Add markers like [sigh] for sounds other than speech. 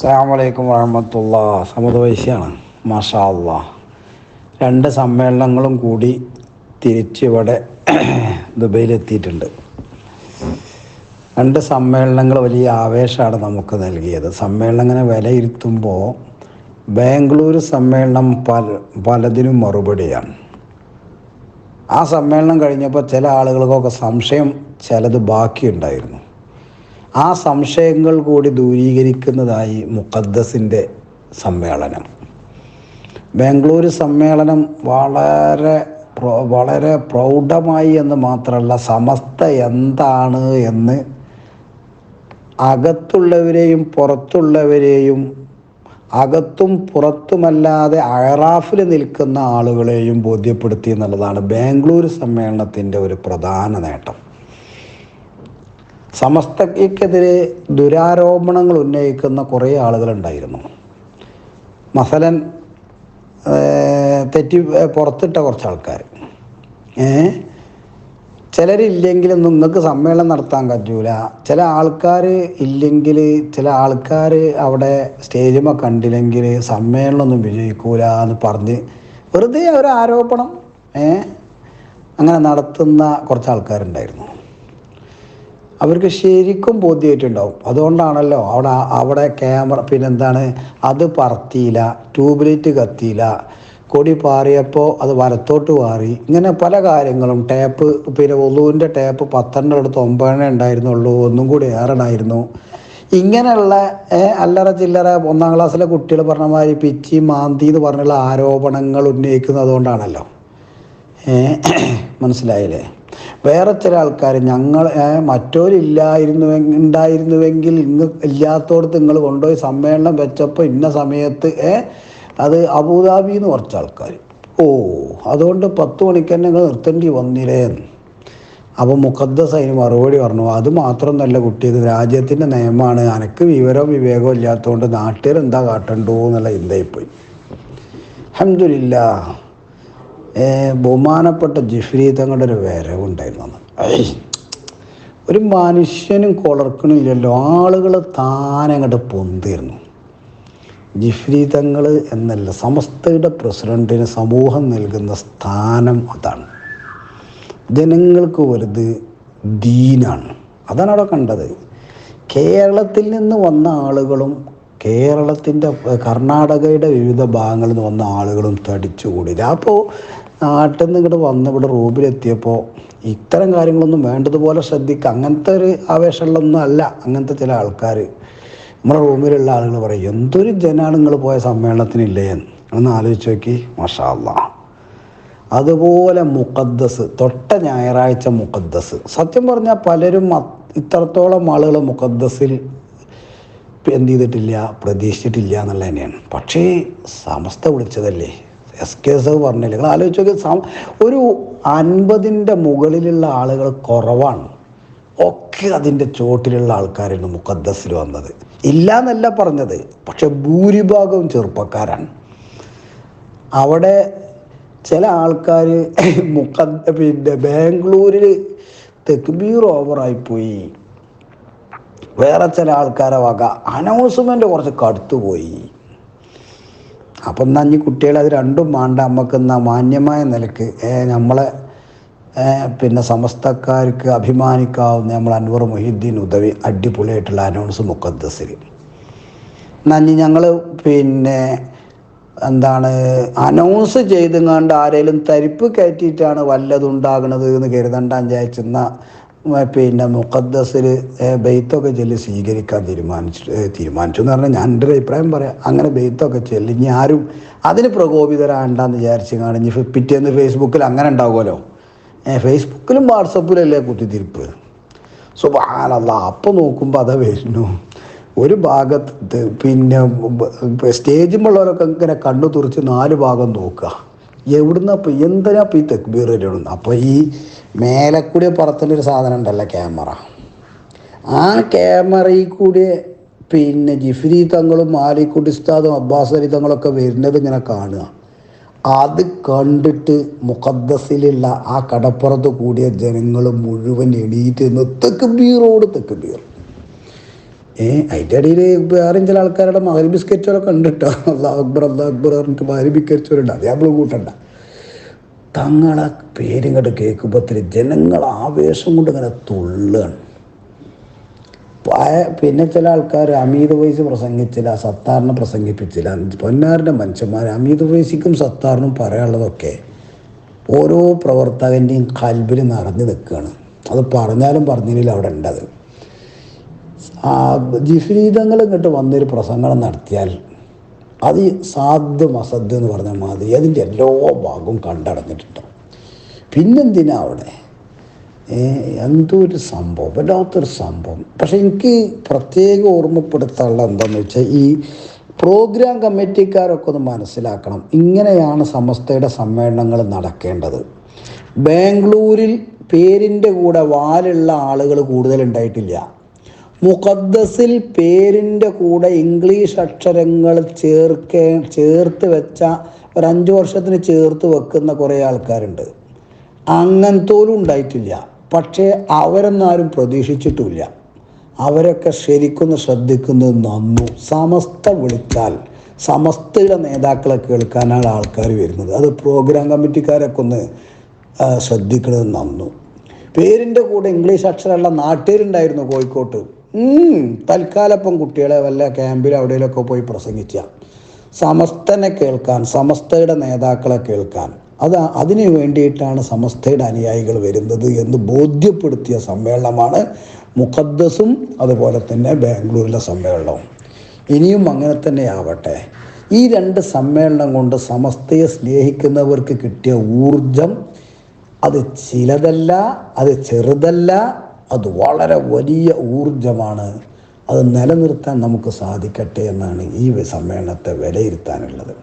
അസ്സാമലൈക്കും വറഹമത്തുള്ള. സമത് വൈശ്യാണ് മാഷാ അള്ളാ രണ്ട് സമ്മേളനങ്ങളും കൂടി തിരിച്ചിവിടെ [clears throat] ദുബൈയിലെത്തിയിട്ടുണ്ട്. രണ്ട് സമ്മേളനങ്ങൾ വലിയ ആവേശമാണ് നമുക്ക് നൽകിയത്. സമ്മേളനങ്ങനെ വിലയിരുത്തുമ്പോൾ ബാംഗ്ലൂർ സമ്മേളനം പല പലതിനും മറുപടിയാണ്. ആ സമ്മേളനം കഴിഞ്ഞപ്പോൾ ചില ആളുകൾക്കൊക്കെ സംശയം ചിലത് ബാക്കിയുണ്ടായിരുന്നു. ആ സംശയങ്ങൾ കൂടി ദൂരീകരിക്കുന്നതായി മുഖദ്ദസിന്റെ സമ്മേളനം. ബാംഗ്ലൂർ സമ്മേളനം വളരെ വളരെ പ്രൗഢമായി എന്ന് മാത്രമല്ല സമസ്ത എന്താണ് എന്ന് അകത്തുള്ളവരെയും പുറത്തുള്ളവരെയും അകത്തും പുറത്തുമല്ലാതെ അയറാഫിൽ നിൽക്കുന്ന ആളുകളെയും ബോധ്യപ്പെടുത്തി എന്നുള്ളതാണ് ബാംഗ്ലൂർ സമ്മേളനത്തിന്റെ ഒരു പ്രധാന നേട്ടം. സമസ്തയ്ക്കെതിരെ ദുരാരോപണങ്ങൾ ഉന്നയിക്കുന്ന കുറേ ആളുകളുണ്ടായിരുന്നു. മസലൻ തെറ്റി പുറത്തിട്ട കുറച്ച് ആൾക്കാർ ഏ ചിലരില്ലെങ്കിൽ നിങ്ങൾക്ക് സമ്മേളനം നടത്താൻ പറ്റൂല. ചില ആൾക്കാർ ഇല്ലെങ്കിൽ ചില ആൾക്കാർ അവിടെ സ്റ്റേജുമ കണ്ടില്ലെങ്കിൽ സമ്മേളനമൊന്നും വിജയിക്കൂല എന്ന് പറഞ്ഞ് വെറുതെ ഒരു ആരോപണം അങ്ങനെ നടത്തുന്ന കുറച്ച് ആൾക്കാരുണ്ടായിരുന്നു അവർക്ക് ശരിക്കും ബോധ്യമായിട്ടുണ്ടാവും അതുകൊണ്ടാണല്ലോ അവിടെ അവിടെ ക്യാമറ പിന്നെന്താണ്? അത് പറത്തിയില്ല ട്യൂബ്ലൈറ്റ് കത്തിയില്ല. കൊടി പാറിയപ്പോൾ അത് വലത്തോട്ട് പാറി ഇങ്ങനെ പല കാര്യങ്ങളും. ടാപ്പ് പിന്നെ ഒലുവിന്റെ ടേപ്പ് പത്തെണ്ണം എടുത്ത് ഒമ്പതെണ്ണ ഉണ്ടായിരുന്നുള്ളൂ. ഒന്നും കൂടി ഏറണമായിരുന്നു ഇങ്ങനെയുള്ള അല്ലറ ചില്ലറ ഒന്നാം ക്ലാസ്സിലെ കുട്ടികൾ പറഞ്ഞ മാതിരി പിച്ചി മാന്തി എന്ന് പറഞ്ഞുള്ള ആരോപണങ്ങൾ ഉന്നയിക്കുന്നത് അതുകൊണ്ടാണല്ലോ. മനസ്സിലായില്ലേ? വേറെ ചില ആൾക്കാർ ഞങ്ങൾ മറ്റോരില്ലായിരുന്നു ഉണ്ടായിരുന്നുവെങ്കിൽ ഇന്ന് ഇല്ലാത്തോടത്ത് നിങ്ങൾ കൊണ്ടുപോയി സമ്മേളനം വെച്ചപ്പോൾ ഇന്ന സമയത്ത് അത് അബുദാബി എന്ന് കുറച്ച് ആൾക്കാർ ഓ അതുകൊണ്ട് പത്ത് മണിക്ക് തന്നെ നിങ്ങൾ നിർത്തേണ്ടി വന്നില്ലേ അപ്പോൾ മുഖദ്ദസ് അതിന് മറുപടി പറഞ്ഞു അത് മാത്രമൊന്നല്ല കുട്ടി ഇത് രാജ്യത്തിന്റെ നിയമമാണ്. അനക്ക് വിവരവും വിവേകവും ഇല്ലാത്തതുകൊണ്ട് നാട്ടുകാർ എന്താ കാട്ടണ്ടോ എന്നുള്ള ചിന്തയിപ്പോയി. അഹമ്മദില്ല ബഹുമാനപ്പെട്ട ജിഫ്രി തങ്ങളുടെ ഒരു വരവുണ്ടായിരുന്നു. ഒരു മനുഷ്യനും കൊളർക്കണില്ലല്ലോ ആളുകൾ താനങ്ങോട്ട് പൊന്തിരുന്നു. ജിഫ്രി തങ്ങൾ എന്നല്ല സമസ്തയുടെ പ്രസിഡന്റിന് സമൂഹം നൽകുന്ന സ്ഥാനം അതാണ്. ജനങ്ങൾക്ക് വലുത് ദീനാണ്. അതാണ് അവിടെ കണ്ടത്. കേരളത്തിൽ നിന്ന് വന്ന ആളുകളും കേരളത്തിന്റെ കർണാടകയുടെ വിവിധ ഭാഗങ്ങളിൽ നിന്ന് വന്ന ആളുകളും തടിച്ചുകൂടി അപ്പോൾ നാട്ടിൽ നിന്ന് ഇങ്ങോട്ട് വന്ന് ഇവിടെ റൂമിലെത്തിയപ്പോൾ ഇത്തരം കാര്യങ്ങളൊന്നും വേണ്ടതുപോലെ ശ്രദ്ധിക്കുക അങ്ങനത്തെ ഒരു ആവേശമുള്ളൊന്നും അല്ല അങ്ങനത്തെ ചില ആൾക്കാർ നമ്മുടെ റൂമിലുള്ള ആളുകൾ പറയും എന്തൊരു ജനാണ് നിങ്ങൾ പോയ സമ്മേളനത്തിനില്ലേ? എന്ന് ഒന്ന് ആലോചിച്ച് നോക്കി മഷാല്ല അതുപോലെ മുഖദ്ദസ് തൊട്ട ഞായറാഴ്ച മുഖദ്ദസ്. സത്യം പറഞ്ഞാൽ പലരും ഇത്രത്തോളം ആളുകൾ മുഖദ്ദസിൽ എന്ത് ചെയ്തിട്ടില്ല പ്രതീക്ഷിച്ചിട്ടില്ല എന്നുള്ളത് തന്നെയാണ് പക്ഷേ സമസ്ത വിളിച്ചതല്ലേ? എസ് കെ പറഞ്ഞില്ല? നിങ്ങൾ ആലോചിച്ച് നോക്കി ഒരു അൻപതിന്റെ മുകളിലുള്ള ആളുകൾ കുറവാണ്. ഒക്കെ അതിന്റെ ചോട്ടിലുള്ള ആൾക്കാരാണ് മുഖദ്ദസിൽ വന്നത്. ഇല്ല എന്നല്ല പറഞ്ഞത് പക്ഷെ ഭൂരിഭാഗവും ചെറുപ്പക്കാരാണ്. അവിടെ ചില ആൾക്കാർ [laughs] മുക്ക പിന്നെ ബാംഗ്ലൂരിൽ തെക്കുബീർ ഓവറായിപ്പോയി വേറെ ചില ആൾക്കാരെ വക അനൗൺസ്മെന്റ് കുറച്ച് കടുത്തു പോയി അപ്പം എന്നാൽ ഈ കുട്ടികൾ അത് രണ്ടും വേണ്ട നമുക്ക് എന്നാ മാന്യമായ നിലയ്ക്ക് നമ്മളെ പിന്നെ സമസ്തക്കാർക്ക് അഭിമാനിക്കാവുന്ന നമ്മൾ അൻവർ മൊഹീദ്ദീൻ ഉദവി അടിപൊളിയായിട്ടുള്ള അനൗൺസ് മുഖദ്ദസിൽ നന്ദി ഞങ്ങൾ പിന്നെ എന്താണ് അനൗൺസ് ചെയ്തുങ്ങാണ്ട് ആരെങ്കിലും തരിപ്പ് കയറ്റിയിട്ടാണ് വല്ലതും എന്ന് കരുതണ്ടാൻ വിചാരിച്ചെന്ന പിന്നെ മുഖദ്ദസിൽ ബെയ്ത്തൊക്കെ ചൊല്ലി സ്വീകരിക്കാൻ തീരുമാനിച്ചു തീരുമാനിച്ചു എന്ന് പറഞ്ഞാൽ ഞാൻ എന്റെ ഒരു അഭിപ്രായം പറയാം. അങ്ങനെ ബെയ്ത്തൊക്കെ ചൊല്ലി ഇനി ആരും അതിന് പ്രകോപിതരാണ്ടെന്ന് വിചാരിച്ചു കാണിഞ്ഞ് പിറ്റേന്ന് ഫേസ്ബുക്കിൽ അങ്ങനെ ഉണ്ടാവുമല്ലോ. ഫേസ്ബുക്കിലും വാട്സപ്പിലല്ലേ കുത്തിത്തിരിപ്പ്? സുബാനല്ല അപ്പം നോക്കുമ്പോൾ അതാ വരുന്നു. ഒരു ഭാഗത്ത് പിന്നെ സ്റ്റേജിലുള്ളവരൊക്കെ ഇങ്ങനെ കണ്ണു തുറച്ച് നാല് ഭാഗം നോക്കുക. എവിടുന്ന അപ്പം എന്തിനാ അപ്പം ഈ തെക്ബീർ ഇടുന്നത് അപ്പോൾ ഈ മേലക്കൂടി പുറത്തുള്ള ഒരു സാധനം ഉണ്ടല്ലോ ക്യാമറ. ആ ക്യാമറയിൽ കൂടി പിന്നെ ജിഫ്രി തങ്ങളും മാലിക്കുട്ടി ഉസ്താദും അബ്ബാസ് അലി തങ്ങളൊക്കെ വരുന്നത് ഇങ്ങനെ കാണുക. അത് കണ്ടിട്ട് മുഖദ്ദസിലുള്ള ആ കടപ്പുറത്ത് കൂടിയ ജനങ്ങൾ മുഴുവൻ എണീറ്റ് നിന്ന് തെക്ക് ബീറോട് തെക്ക് ബീർ ഏ അതിന്റെ ഇടയിൽ വേറെ ചില ആൾക്കാരുടെ മകരി ബിസ്ക്കറ്റുകളൊക്കെ ഉണ്ട് കേട്ടോ അള്ളാഹ് അക്ബർ അള്ളാഹ് അക്ബർ പറഞ്ഞിട്ട് മകരി ബിസ്ക്കറ്റുകളുണ്ട് അത് നമ്മൾ കൂട്ടണ്ട. തങ്ങളെ പേരിങ്ങോട്ട് കേൾക്കുമ്പോഴത്തിൽ ജനങ്ങൾ ആവേശം കൊണ്ട് ഇങ്ങനെ തുള്ളുകയാണ്. പിന്നെ ചില ആൾക്കാർ അമീത് വയസ്സ് പ്രസംഗിച്ചില്ല സത്താറിനെ പ്രസംഗിപ്പിച്ചില്ല. പൊന്നാറിന്റെ മനുഷ്യന്മാർ അമീത് വയസ്സിക്കും സത്താറിനും പറയാനുള്ളതൊക്കെ ഓരോ പ്രവർത്തകന്റെയും കൽബിൽ നിറഞ്ഞു നിൽക്കുകയാണ് അത് പറഞ്ഞാലും പറഞ്ഞില്ല അവിടെ ഉണ്ടത്. ജിഫ്രീതങ്ങൾ ഇങ്ങോട്ട് വന്നൊരു പ്രസംഗം നടത്തിയാൽ അത് സാധ്യം അസാധ്യം എന്ന് പറഞ്ഞ മാതിരി അതിന്റെ എല്ലാ ഭാഗവും കണ്ടടഞ്ഞിട്ടുണ്ട്. പിന്നെന്തിനാ അവിടെ? എന്തോ ഒരു സംഭവം വല്ലാത്തൊരു സംഭവം. പക്ഷെ എനിക്ക് പ്രത്യേക ഓർമ്മപ്പെടുത്താനുള്ള എന്താണെന്ന് വെച്ചാൽ ഈ പ്രോഗ്രാം കമ്മിറ്റിക്കാരൊക്കെ ഒന്ന് മനസ്സിലാക്കണം. ഇങ്ങനെയാണ് സമസ്തയുടെ സമ്മേളനങ്ങൾ നടക്കേണ്ടത്. ബാംഗ്ലൂരിൽ പേരിന്റെ കൂടെ വാലുള്ള ആളുകൾ കൂടുതലുണ്ടായിട്ടില്ല. മുഖദ്ദസിൽ പേരിന്റെ കൂടെ ഇംഗ്ലീഷ് അക്ഷരങ്ങൾ ചേർക്കേ ചേർത്ത് വെച്ച ഒരു അഞ്ച് വർഷത്തിന് ചേർത്ത് വെക്കുന്ന കുറേ ആൾക്കാരുണ്ട്. അങ്ങനത്തോലും ഉണ്ടായിട്ടില്ല. പക്ഷേ അവരെന്നാരും പ്രതീക്ഷിച്ചിട്ടില്ല അവരൊക്കെ ശരിക്കൊന്ന് ശ്രദ്ധിക്കുന്നത് നന്നു. സമസ്ത വിളിച്ചാൽ സമസ്തയുടെ നേതാക്കളെ കേൾക്കാനാണ് ആൾക്കാർ വരുന്നത്. അത് പ്രോഗ്രാം കമ്മിറ്റിക്കാരൊക്കെ ഒന്ന് ശ്രദ്ധിക്കുന്നത് നന്നു. പേരിന്റെ കൂടെ ഇംഗ്ലീഷ് അക്ഷരമുള്ള നാട്ടുകാരുണ്ടായിരുന്നു കോഴിക്കോട്ട്. തൽക്കാലപ്പം കുട്ടികളെ വല്ല ക്യാമ്പിൽ അവിടെയൊക്കെ പോയി പ്രസംഗിച്ച. സമസ്തനെ കേൾക്കാൻ സമസ്തയുടെ നേതാക്കളെ കേൾക്കാൻ. അത് അതിനു വേണ്ടിയിട്ടാണ് സമസ്തയുടെ അനുയായികൾ വരുന്നത് എന്ന് ബോധ്യപ്പെടുത്തിയ സമ്മേളനമാണ് മുഖദ്ദസും അതുപോലെ തന്നെ ബാംഗ്ലൂരിലെ സമ്മേളനവും. ഇനിയും അങ്ങനെ തന്നെ ആവട്ടെ. ഈ രണ്ട് സമ്മേളനം കൊണ്ട് സമസ്തയെ സ്നേഹിക്കുന്നവർക്ക് കിട്ടിയ ഊർജം അത് ചിലതല്ല അത് ചെറുതല്ല അത് വളരെ വലിയ ഊർജമാണ് അത് നിലനിർത്താൻ നമുക്ക് സാധിക്കട്ടെ എന്നാണ് ഈ സമ്മേളനത്തെ വിലയിരുത്താനുള്ളത്.